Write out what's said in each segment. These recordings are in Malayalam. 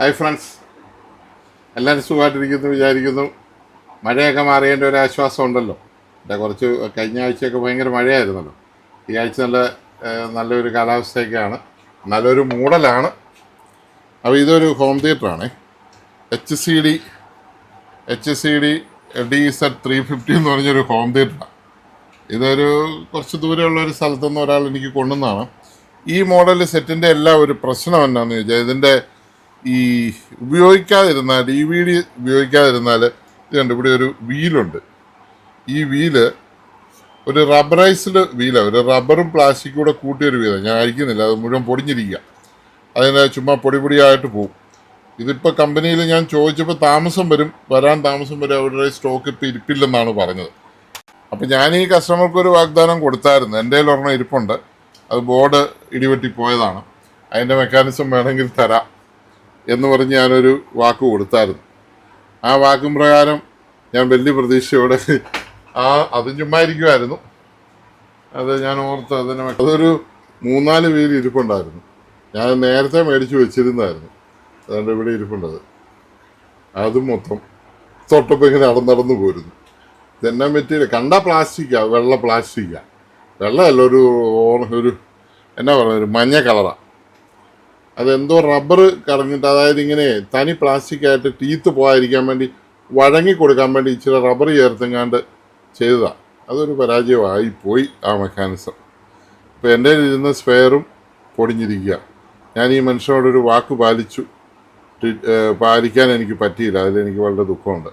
ഹായ് ഫ്രണ്ട്സ് എല്ലാവരും സുഖമായിട്ടിരിക്കുന്നു വിചാരിക്കുന്നു. മഴയൊക്കെ മാറിയതിന്റെ ഒരു ആശ്വാസം ഉണ്ടല്ലോ. എന്റെ കുറച്ച് കഴിഞ്ഞ ആഴ്ചയൊക്കെ ഭയങ്കര മഴയായിരുന്നല്ലോ. ഈ ആഴ്ച നല്ല നല്ലൊരു കാലാവസ്ഥയൊക്കെയാണ്. നല്ലൊരു മൂടലാണ്. അപ്പോൾ ഇതൊരു home തിയേറ്ററാണ്. H C D H C D D set three fifty എന്ന് പറഞ്ഞൊരു ഹോം തിയേറ്ററാണ് ഇതൊരു കുറച്ച് ദൂരെയുള്ള ഒരു സ്ഥലത്തുനിന്ന് ഒരാൾ എനിക്ക് കൊണ്ടുവന്നതാണ്. ഈ മോഡൽ സെറ്റിന്റെ എല്ലാ ഒരു പ്രശ്നം എന്നാന്ന് ചോദിച്ചാൽ ഇതിന്റെ ഈ ഉപയോഗിക്കാതിരുന്നാൽ ഡി വി ഡി ഉപയോഗിക്കാതിരുന്നാൽ ഇത് കണ്ട് ഇവിടെ ഒരു വീലുണ്ട്. ഈ വീൽ ഒരു റബ്ബറൈസ്ഡ് വീലാണ് ഒരു റബ്ബറും പ്ലാസ്റ്റിക്കും കൂടെ കൂട്ടിയൊരു വീലാണ് ഞാൻ അഴിക്കുന്നില്ല അത് മുഴുവൻ പൊടിഞ്ഞിരിക്കുക. അതിന് ചുമ്മാ പൊടി പൊടിയായിട്ട് പോകും ഇതിപ്പോൾ കമ്പനിയിൽ ഞാൻ ചോദിച്ചപ്പോൾ താമസം വരും വരാൻ താമസം വരും അവരുടെ സ്റ്റോക്ക് ഇപ്പോൾ ഇരിപ്പില്ലെന്നാണ് പറഞ്ഞത്. അപ്പം ഞാൻ ഈ കസ്റ്റമർക്ക് ഒരു വാഗ്ദാനം കൊടുത്തായിരുന്നു. എന്റെ കയ്യിൽ ഒരെണ്ണം ഇരിപ്പുണ്ട്. അത് ബോർഡ് ഇടിവെട്ടി പോയതാണ് അതിന്റെ മെക്കാനിസം വേണമെങ്കിൽ തരാം. എന്ന് പറഞ്ഞ് ഞാനൊരു വാക്ക് കൊടുത്തായിരുന്നു. ആ വാക്കും പ്രകാരം ഞാൻ വലിയ പ്രതീക്ഷയോടെ ആ അതും ചുമ്മാ ഇരിക്കുമായിരുന്നു അത് ഞാൻ ഓർത്ത് അതിന് അതൊരു മൂന്നാൽ പേര് ഇരിപ്പുണ്ടായിരുന്നു. ഞാൻ നേരത്തെ മേടിച്ച് വെച്ചിരുന്നായിരുന്നു. അതുകൊണ്ട് ഇവിടെ ഇരിപ്പുണ്ടത്. അതും മൊത്തം തൊട്ടപ്പം ഇങ്ങനെ നടന്നു പോരുന്നു. ഇതെന്നാ മെറ്റീരിയൽ കണ്ട പ്ലാസ്റ്റിക്കാണ് വെള്ള പ്ലാസ്റ്റിക്കാണ് വെള്ളമല്ല ഒരു ഒരു എന്നാ പറയുക ഒരു മഞ്ഞ കളറാണ് അതെന്തോ റബ്ബർ കറങ്ങിയിട്ട് അതായത് ഇങ്ങനെ തനി പ്ലാസ്റ്റിക് ആയിട്ട് ടീത്ത് പോകാതിരിക്കാൻ വേണ്ടി വഴങ്ങി കൊടുക്കാൻ വേണ്ടി ഇച്ചിരി റബ്ബർ ചേർത്തെങ്ങാണ്ട് ചെയ്തതാണ് അതൊരു പരാജയമായി പോയി ആ മെക്കാനിസം ഇപ്പോൾ എന്റെ ഇരുന്ന സ്പെയറും പൊടിഞ്ഞിരിക്കുക. ഞാൻ ഈ മനുഷ്യനോടൊരു വാക്ക് പാലിച്ചു. പാലിക്കാൻ എനിക്ക് പറ്റിയില്ല. അതിലെനിക്ക് വളരെ ദുഃഖമുണ്ട്.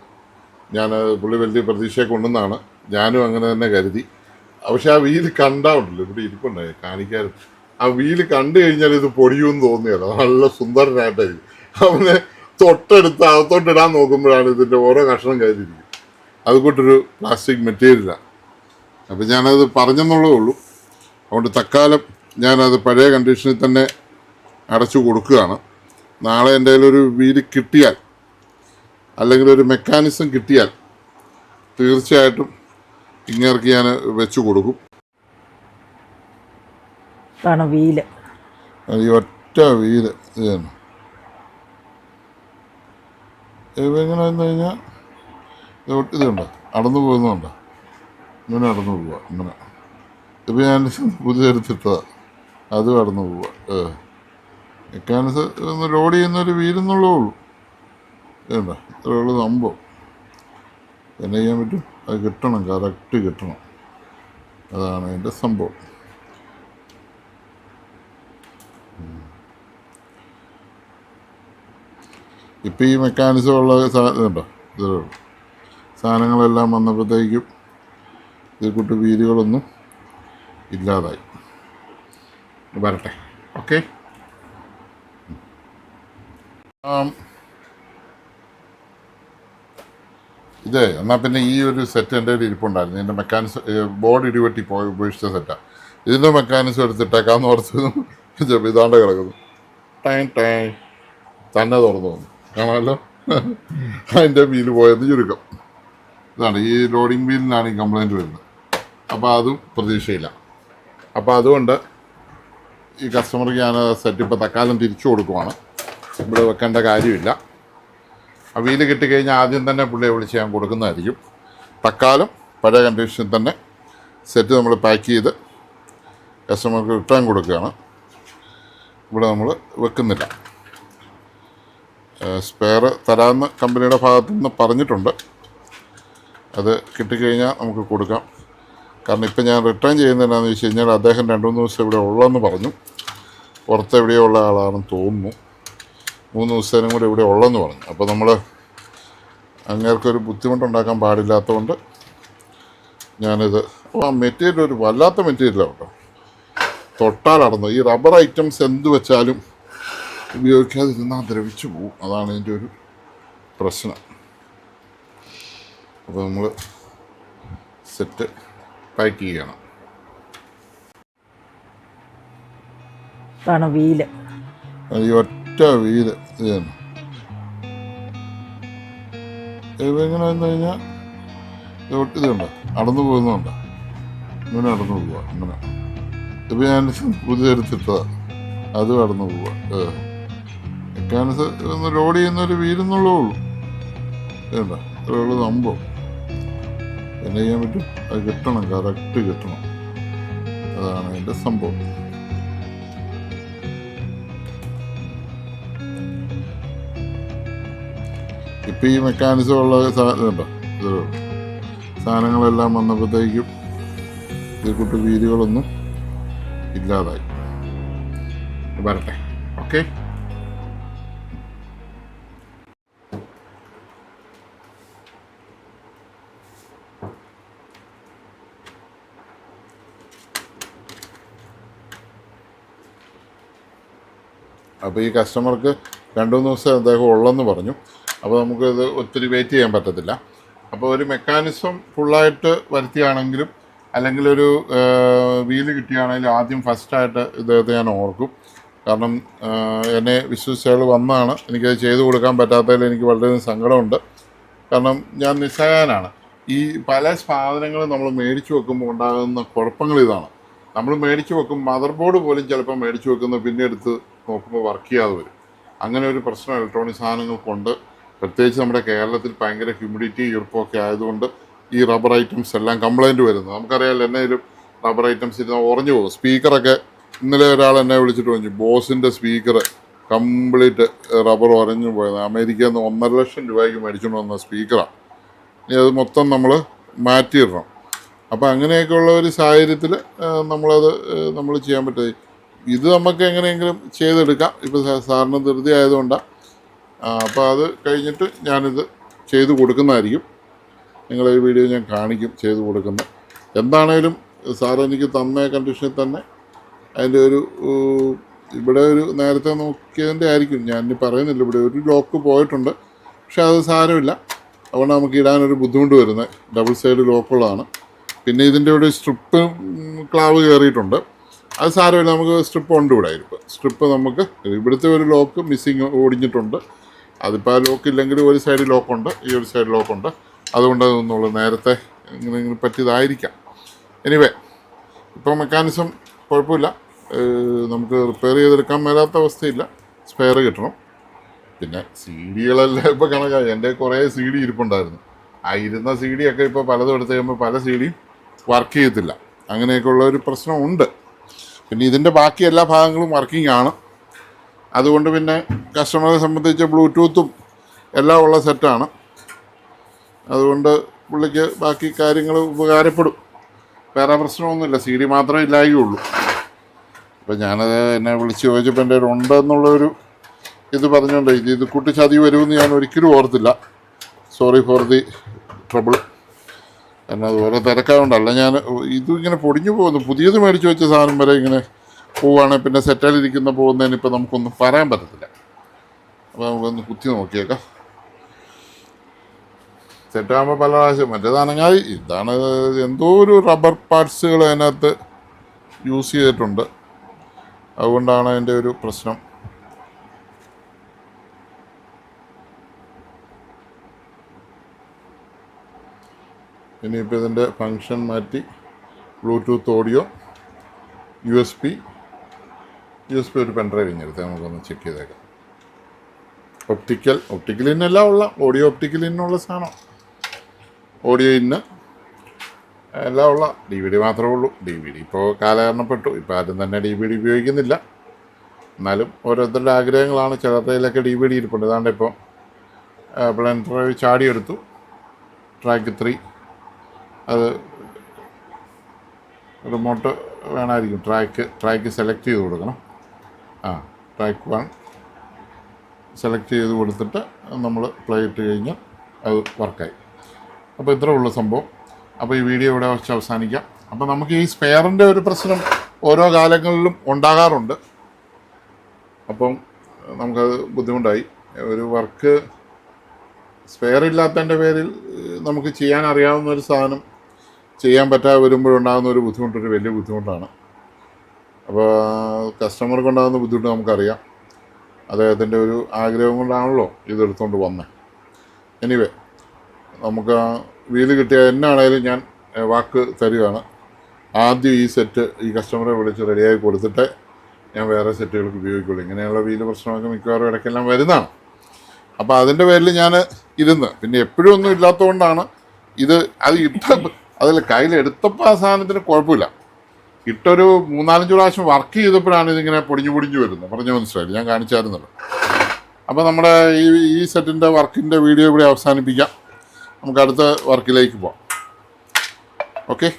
ഞാൻ പുള്ളി വലിയ പ്രതീക്ഷയെ കൊണ്ടുവന്നാണ് ഞാനും അങ്ങനെ തന്നെ കരുതി. പക്ഷെ ആ വീൽ കണ്ടാവുണ്ടല്ലോ ഇവിടെ ഇരിപ്പുണ്ടായി കാണിക്കാൻ ആ വീൽ കണ്ടു കഴിഞ്ഞാൽ ഇത് പൊടിയൂന്ന് തോന്നിയല്ലോ. നല്ല സുന്ദരനായിട്ടായി. അവനെ തൊട്ടടുത്ത് അകത്തോട്ടിടാൻ നോക്കുമ്പോഴാണ് ഇതിന്റെ ഓരോ കഷ്ണം കയറിയിരിക്കും അതുകൊണ്ടൊരു പ്ലാസ്റ്റിക് മെറ്റീരിയലാണ് അപ്പം ഞാനത് പറഞ്ഞെന്നുള്ളതേ ഉള്ളൂ. അതുകൊണ്ട് തക്കാലം ഞാനത് പഴയ കണ്ടീഷനിൽ തന്നെ അടച്ചു കൊടുക്കുകയാണ്. നാളെ എന്റെ ഒരു വീൽ കിട്ടിയാൽ അല്ലെങ്കിൽ ഒരു മെക്കാനിസം കിട്ടിയാൽ തീർച്ചയായിട്ടും ഇങ്ങേർക്ക് ഞാൻ വെച്ചു കൊടുക്കും. ഇതാണ് വീൽ. ഈ ഒറ്റ വീൽ. ഇതാണ്. ഇതെങ്ങനെ വന്നു കഴിഞ്ഞാൽ ഇത് ഇതുണ്ട്. അടന്നു പോകുന്നുണ്ട്. ഇങ്ങനെ അടന്നു പോവുക ഇങ്ങനെ. ഇപ്പം ഞാൻ പുതിയതെടുത്തിട്ടതാണ് അത് അടന്നു പോവുക ഏ. മെക്കാനിസ് ഒന്ന് ലോഡ് ചെയ്യുന്ന ഒരു വീലെന്നുള്ളേ ഉള്ളൂ. ഇത്രയേ ഉള്ളൂ സംഭവം. എന്നെ ചെയ്യാൻ പറ്റും. അത് കിട്ടണം. കറക്റ്റ് കിട്ടണം. അതാണ് അതിന്റെ സംഭവം. ഇപ്പം ഈ മെക്കാനിസം ഉള്ള സാധനമുണ്ടോ ഇത് സാധനങ്ങളെല്ലാം വന്നപ്പോഴത്തേക്കും ഇത് കൂട്ട് വീലുകളൊന്നും ഇല്ലാതായി. വരട്ടെ. ഓക്കെ? ഇതേ എന്നാൽ പിന്നെ ഈ ഒരു സെറ്റ് എന്റെ കയ്യിൽ ഇരിപ്പുണ്ടായിരുന്നു. ഇതിന്റെ മെക്കാനിസം ബോർഡ് ഇടിവെട്ടി പോയി ഉപേക്ഷിച്ച സെറ്റാണ് ഇതിന്റെ മെക്കാനിസം എടുത്തിട്ടേക്കാന്ന് ഓർത്തതും ഇതാണ്ട് കിടക്കുന്നു. Time time. തന്നെ തുറന്നു വന്നു. കാണാമല്ലോ? അതിന്റെ വീൽ പോയത് ചുരുക്കം. ഇതാണ് ഈ ലോഡിംഗ് വീലിനാണ് ഈ കംപ്ലൈന്റ് വരുന്നത്. അപ്പോൾ അതും പ്രതീക്ഷയില്ല. അപ്പോൾ അതുകൊണ്ട് ഈ കസ്റ്റമർക്ക് ഞാൻ സെറ്റ് ഇപ്പോൾ തക്കാലം തിരിച്ചു കൊടുക്കുവാണ്. ഇവിടെ വെക്കേണ്ട കാര്യമില്ല. ആ വീൽ കിട്ടിക്കഴിഞ്ഞാൽ ആദ്യം തന്നെ പുള്ളിയെ വിളിച്ച് ഞാൻ കൊടുക്കുന്നതായിരിക്കും. തക്കാലം പഴയ കണ്ടീഷനിൽ തന്നെ സെറ്റ് നമ്മൾ പാക്ക് ചെയ്ത് കസ്റ്റമർക്ക് റിട്ടേൺ കൊടുക്കുകയാണ്. ഇവിടെ നമ്മൾ വെക്കുന്നില്ല. സ്പെയർ തരാമെന്ന് കമ്പനിയുടെ ഭാഗത്തു നിന്ന് പറഞ്ഞിട്ടുണ്ട്. അത് കിട്ടിക്കഴിഞ്ഞാൽ നമുക്ക് കൊടുക്കാം. കാരണം ഇപ്പം ഞാൻ റിട്ടേൺ ചെയ്യുന്നത് എന്താണെന്ന് വെച്ച് കഴിഞ്ഞാൽ അദ്ദേഹം രണ്ട് മൂന്ന് ദിവസം ഇവിടെ ഉള്ളതെന്ന് പറഞ്ഞു. പുറത്ത് എവിടെയോ ഉള്ള ആളാണെന്ന് തോന്നുന്നു. മൂന്ന് ദിവസത്തേനും കൂടെ ഇവിടെ ഉള്ളതെന്ന് പറഞ്ഞു. അപ്പോൾ നമ്മൾ അങ്ങേർക്കൊരു ബുദ്ധിമുട്ടുണ്ടാക്കാൻ പാടില്ലാത്തതുകൊണ്ട് ഞാനിത് ആ മെറ്റീരിയൽ ഒരു വല്ലാത്ത മെറ്റീരിയലാണ് കേട്ടോ. തൊട്ടാൽ അടന്നു ഈ റബ്ബർ ഐറ്റംസ് എന്ത് വെച്ചാലും ഉപയോഗിക്കാതിരുന്നാൽ ദ്രവിച്ചു പോകും അതാണ് ഇതിന്റെ ഒരു പ്രശ്നം. അപ്പോൾ നമ്മൾ സെറ്റ് പാക്ക് ചെയ്യണം. ഇതാണ് വീൽ? ഈ ഒറ്റ വീൽ ഇത് തന്നെ. ഇതെങ്ങനെ വന്നു കഴിഞ്ഞാൽ ഇതുണ്ട് അടന്നു പോകുന്നുണ്ട് ഇങ്ങനെ അടന്നു പോവുക ഇങ്ങനെ. ഇപ്പം ഞാൻ പുതിയ എടുത്തിട്ടതാണ് അതും അടന്നു പോവുക മെക്കാനിക്സ് ഒന്ന് ലോഡ് ചെയ്യുന്ന ഒരു വീരെന്നുള്ളേ വേണ്ട അത്രയുള്ള സംഭവം. എന്നെ ചെയ്യാൻ പറ്റും? അത് കിട്ടണം കറക്റ്റ് കിട്ടണം. അതാണ് അതിന്റെ സംഭവം. ഇപ്പം ഈ മെക്കാനിസം ഉള്ള സാധനമുണ്ടോ സാധനങ്ങളെല്ലാം വന്നപ്പോഴത്തേക്കും ഈ കുട്ടി വീതികളൊന്നും ഇല്ലാതായി. വരട്ടെ ഓക്കെ? അപ്പോൾ ഈ കസ്റ്റമർക്ക് രണ്ട് മൂന്ന് ദിവസം അദ്ദേഹം ഉള്ളെന്ന് പറഞ്ഞു. അപ്പോൾ നമുക്കിത് ഒത്തിരി വെയിറ്റ് ചെയ്യാൻ പറ്റത്തില്ല. അപ്പോൾ ഒരു മെക്കാനിസം ഫുള്ളായിട്ട് വരുത്തിയാണെങ്കിലും അല്ലെങ്കിൽ ഒരു വീൽ കിട്ടിയാണെങ്കിലും ആദ്യം ഫസ്റ്റായിട്ട് ഇദ്ദേഹത്തെ ഞാൻ ഓർക്കും. കാരണം എന്നെ വിശ്വസിച്ചയാൾ വന്നാണ്. എനിക്കത് ചെയ്തു കൊടുക്കാൻ പറ്റാത്തതിൽ എനിക്ക് വളരെയധികം സങ്കടമുണ്ട്. കാരണം ഞാൻ നിസ്സഹായനാണ്. ഈ പല സാധനങ്ങളും നമ്മൾ മേടിച്ചു വെക്കുമ്പോൾ ഉണ്ടാകുന്ന കുഴപ്പങ്ങൾ ഇതാണ്. നമ്മൾ മേടിച്ചു വെക്കും മദർ ബോർഡ് പോലും ചിലപ്പോൾ മേടിച്ചു വെക്കുന്ന പിന്നെ എടുത്ത് നോക്കുമ്പോൾ വർക്ക് ചെയ്യാതെ വരും. അങ്ങനെ ഒരു പ്രശ്നം ഇലക്ട്രോണിക് സാധനങ്ങൾക്കുണ്ട്. പ്രത്യേകിച്ച് നമ്മുടെ കേരളത്തിൽ ഭയങ്കര ഹ്യൂമിഡിറ്റി ഈർപ്പമൊക്കെ ആയതുകൊണ്ട് ഈ റബ്ബർ ഐറ്റംസ് എല്ലാം കംപ്ലൈന്റ് വരുന്നത് നമുക്കറിയാമല്ലോ എന്നേലും റബ്ബർ ഐറ്റംസ് ഇരുന്ന് ഉറഞ്ഞു പോകും. സ്പീക്കറൊക്കെ ഇന്നലെ ഒരാൾ എന്നെ വിളിച്ചിട്ട് പറഞ്ഞു ബോസിന്റെ സ്പീക്കർ കംപ്ലീറ്റ് റബ്ബർ ഉറഞ്ഞു പോയത്. അമേരിക്കയിൽ നിന്ന് ഒന്നര ലക്ഷം രൂപയ്ക്ക് മേടിച്ചുകൊണ്ട് വന്ന സ്പീക്കറാണ് ഇനി അത് മൊത്തം നമ്മൾ മാറ്റിയിടണം. അപ്പോൾ അങ്ങനെയൊക്കെയുള്ള ഒരു സാഹചര്യത്തിൽ നമ്മളത് നമ്മൾ ചെയ്യാൻ പറ്റും. ഇത് നമുക്ക് എങ്ങനെയെങ്കിലും ചെയ്തെടുക്കാം. ഇപ്പോൾ സാറിന് ധൃതി ആയതുകൊണ്ടാണ് അപ്പോൾ അത് കഴിഞ്ഞിട്ട് ഞാനിത് ചെയ്തു കൊടുക്കുന്നതായിരിക്കും. നിങ്ങളെ ഈ വീഡിയോ ഞാൻ കാണിക്കും ചെയ്തു കൊടുക്കുന്നത് എന്താണേലും സാർ എനിക്ക് തന്ന കണ്ടീഷനിൽ തന്നെ അതിന്റെ ഒരു ഇവിടെ ഒരു നേരത്തെ നോക്കിയതിന്റെ ആയിരിക്കും. ഞാൻ പറയുന്നില്ല. ഇവിടെ ഒരു ലോക്ക് പോയിട്ടുണ്ട്. പക്ഷെ അത് സാരമില്ല. അതുകൊണ്ട് നമുക്ക് ഇടാനൊരു ബുദ്ധിമുട്ട് വരുന്നത്. ഡബിൾ സൈഡ് ലോക്കുള്ളതാണ് പിന്നെ ഇതിന്റെ ഒരു സ്ട്രിപ്പ് ക്ലാവ് കയറിയിട്ടുണ്ട്. അത് സാരമില്ല നമുക്ക് സ്ട്രിപ്പ് ഉണ്ട് ഇവിടെ. ഇപ്പോൾ സ്ട്രിപ്പ് നമുക്ക് ഇവിടുത്തെ ഒരു ലോക്ക് മിസ്സിങ് ഓടിഞ്ഞിട്ടുണ്ട് അതിപ്പോൾ ആ ലോക്ക് ഇല്ലെങ്കിൽ ഒരു സൈഡ് ലോക്കുണ്ട് ഈ ഒരു സൈഡ് ലോക്കുണ്ട് അതുകൊണ്ട് അതൊന്നുള്ളൂ നേരത്തെ ഇങ്ങനെ പറ്റിയതായിരിക്കാം. എനിവേ ഇപ്പോൾ മെക്കാനിസം കുഴപ്പമില്ല. നമുക്ക് റിപ്പയർ ചെയ്തെടുക്കാൻ മേലാത്ത അവസ്ഥയില്ല. സ്പെയർ കിട്ടണം. പിന്നെ സി ഡികളെല്ലാം ഇപ്പോൾ കണക്കായി. എന്റെ കുറേ സി ഡി ഇരിപ്പുണ്ടായിരുന്നു. ആ ഇരുന്ന സി ഡി ഒക്കെ ഇപ്പോൾ പലതും എടുത്ത് കഴിയുമ്പോൾ പല സി ഡിയും വർക്ക് ചെയ്യത്തില്ല. അങ്ങനെയൊക്കെയുള്ള ഒരു പ്രശ്നമുണ്ട്. പിന്നെ ഇതിന്റെ ബാക്കി എല്ലാ ഭാഗങ്ങളും വർക്കിംഗ് ആണ്. അതുകൊണ്ട് പിന്നെ കസ്റ്റമറെ സംബന്ധിച്ച് ബ്ലൂടൂത്തും എല്ലാം ഉള്ള സെറ്റാണ് അതുകൊണ്ട് പുള്ളിക്ക് ബാക്കി കാര്യങ്ങൾ ഉപകാരപ്പെടും. വേറെ പ്രശ്നമൊന്നുമില്ല. സി ഡി മാത്രമേ ഇല്ലായുള്ളൂ അപ്പം ഞാനത് എന്നെ വിളിച്ച് ചോദിച്ചപ്പോൾ എന്റെ ഉണ്ടെന്നുള്ളൊരു ഇത് പറഞ്ഞുകൊണ്ട് ഇത് ഇത് കൂട്ടി ചതി വരുമെന്ന് ഞാൻ ഒരിക്കലും ഓർത്തില്ല. സോറി ഫോർ ദി ട്രബിൾ കാരണം അതുപോലെ തിരക്കാവുണ്ടല്ല ഞാൻ ഇതും ഇങ്ങനെ പൊടിഞ്ഞു പോകുന്നു. പുതിയത് മേടിച്ചു വെച്ച സാധനം വരെ ഇങ്ങനെ പോവുകയാണെങ്കിൽ പിന്നെ സെറ്റായിരിക്കുന്ന പോകുന്നതിന് ഇപ്പം നമുക്കൊന്നും പറയാൻ പറ്റത്തില്ല. അപ്പോൾ നമുക്കൊന്ന് കുത്തി നോക്കിയേക്കാം. സെറ്റാകുമ്പോൾ പല പ്രാവശ്യം മറ്റേതാണെങ്കിൽ ഇതാണ് എന്തോ ഒരു റബ്ബർ പാർട്സുകൾ അതിനകത്ത് യൂസ് ചെയ്തിട്ടുണ്ട്. അതുകൊണ്ടാണ് അതിന്റെ ഒരു പ്രശ്നം. ഇനിയിപ്പോൾ ഇതിന്റെ ഫങ്ഷൻ മാറ്റി bluetooth audio U S P U S P ഒരു പെൻഡ്രൈവ് ഇങ്ങനത്തെ നമുക്കൊന്ന് ചെക്ക് ചെയ്തേക്കാം. ഒപ്റ്റിക്കൽ ഒപ്റ്റിക്കൽ ഇന്നെല്ലാം ഉള്ള ഓഡിയോ ഒപ്റ്റിക്കൽ ഇന്നുള്ള സാധനം. ഓഡിയോ ഇന്ന് എല്ലാം ഉള്ള ഡി വി ഡി മാത്രമേ ഉള്ളൂ. ഡി വി ഡി ഇപ്പോൾ കാലഹരണപ്പെട്ടു. ഇപ്പോൾ ആരും തന്നെ ഡി വി ഡി ഉപയോഗിക്കുന്നില്ല. എന്നാലും ഓരോരുത്തരുടെ ആഗ്രഹങ്ങളാണ്. ചിലരുടെയിലൊക്കെ ഡി വി ഡി ഇരിപ്പുണ്ട്. ഏതാണ്ട് ഇപ്പോൾ പ്ലാൻ ഡ്രൈവ് ചാടിയെടുത്തു. ട്രാക്ക് ത്രീ അത് റിമോട്ട് വേണമായിരിക്കും. ട്രാക്ക് ട്രാക്ക് സെലക്ട് ചെയ്ത് കൊടുക്കണം. ആ ട്രാക്ക് വൺ സെലക്ട് ചെയ്ത് കൊടുത്തിട്ട് നമ്മൾ പ്ലേ ഇട്ട് കഴിഞ്ഞാൽ അത് വർക്കായി. അപ്പോൾ ഇത്രേ ഉള്ളൂ സംഭവം. അപ്പോൾ ഈ വീഡിയോ ഇവിടെ വെച്ച് അവസാനിക്കാം. അപ്പോൾ നമുക്ക് ഈ സ്പെയറിന്റെ ഒരു പ്രശ്നം ഓരോ കാലങ്ങളിലും ഉണ്ടാകാറുണ്ട്. അപ്പം നമുക്കത് ബുദ്ധിമുട്ടായി. ഒരു വർക്ക് സ്പെയർ ഇല്ലാത്തതിന്റെ പേരിൽ നമുക്ക് ചെയ്യാൻ അറിയാവുന്ന ഒരു സാധനം ചെയ്യാൻ പറ്റാതെ വരുമ്പോഴുണ്ടാകുന്ന ഒരു ബുദ്ധിമുട്ട് ഒരു വലിയ ബുദ്ധിമുട്ടാണ്. അപ്പോൾ കസ്റ്റമർക്ക് ഉണ്ടാകുന്ന ബുദ്ധിമുട്ട് നമുക്കറിയാം. അദ്ദേഹത്തിന്റെ ഒരു ആഗ്രഹം കൊണ്ടാണല്ലോ ഇതെടുത്തുകൊണ്ട് വന്നത് എനിവേ നമുക്ക് ആ വീൽ കിട്ടിയ എന്നാണേലും ഞാൻ വാക്ക് തരികയാണ്. ആദ്യം ഈ സെറ്റ് ഈ കസ്റ്റമറെ വിളിച്ച് റെഡിയായി കൊടുത്തിട്ട് ഞാൻ വേറെ സെറ്റുകൾക്ക് ഉപയോഗിക്കുള്ളൂ. ഇങ്ങനെയുള്ള വീൽ പ്രശ്നമൊക്കെ മിക്കവാറും ഇടയ്ക്കെല്ലാം വരുന്നതാണ്. അപ്പോൾ അതിന്റെ പേരിൽ ഞാൻ ഇരുന്ന് പിന്നെ എപ്പോഴും ഒന്നും ഇല്ലാത്തതുകൊണ്ടാണ് ഇത് അത് ഇട്ട അതിൽ കയ്യിലെടുത്തപ്പോൾ ആ സാധനത്തിന് കുഴപ്പമില്ല. ഇട്ടൊരു മൂന്നാലഞ്ച് പ്രാവശ്യം വർക്ക് ചെയ്തപ്പോഴാണ് ഇതിങ്ങനെ പൊടിഞ്ഞു പൊടിഞ്ഞു വരുന്നത്. പറഞ്ഞു മനസ്സിലായി ഞാൻ കാണിച്ചായിരുന്നല്ലോ. അപ്പോൾ നമ്മുടെ ഈ ഈ സെറ്റിന്റെ വർക്കിന്റെ വീഡിയോ ഇവിടെ അവസാനിപ്പിക്കാം. നമുക്ക് അടുത്ത വർക്കിലേക്ക് പോവാം. ഓക്കെ